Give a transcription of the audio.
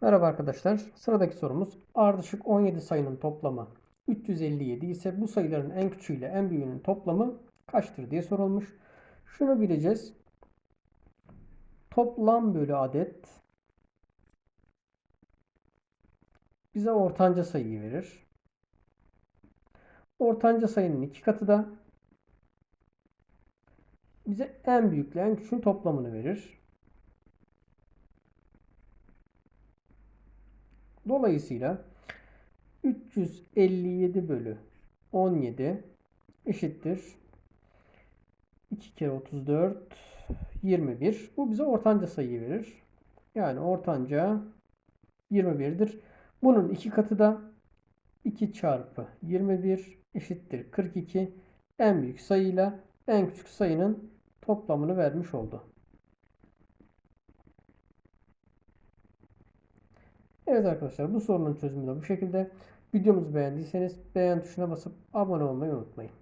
Merhaba arkadaşlar. Sıradaki sorumuz ardışık 17 sayının toplamı 357 ise bu sayıların en küçüğüyle en büyüğünün toplamı kaçtır diye sorulmuş. Şunu bileceğiz. Toplam bölü adet bize ortanca sayıyı verir. Ortanca sayının iki katı da bize en büyükle en küçüğün toplamını verir. Dolayısıyla 357 bölü 17 eşittir. 2 kere 34 21. Bu bize ortanca sayıyı verir. Yani ortanca 21'dir. Bunun iki katı da 2 çarpı 21 eşittir 42. En büyük sayıyla en küçük sayının toplamını vermiş oldu. Evet arkadaşlar bu sorunun çözümü de bu şekilde. Videomuzu beğendiyseniz beğen tuşuna basıp abone olmayı unutmayın.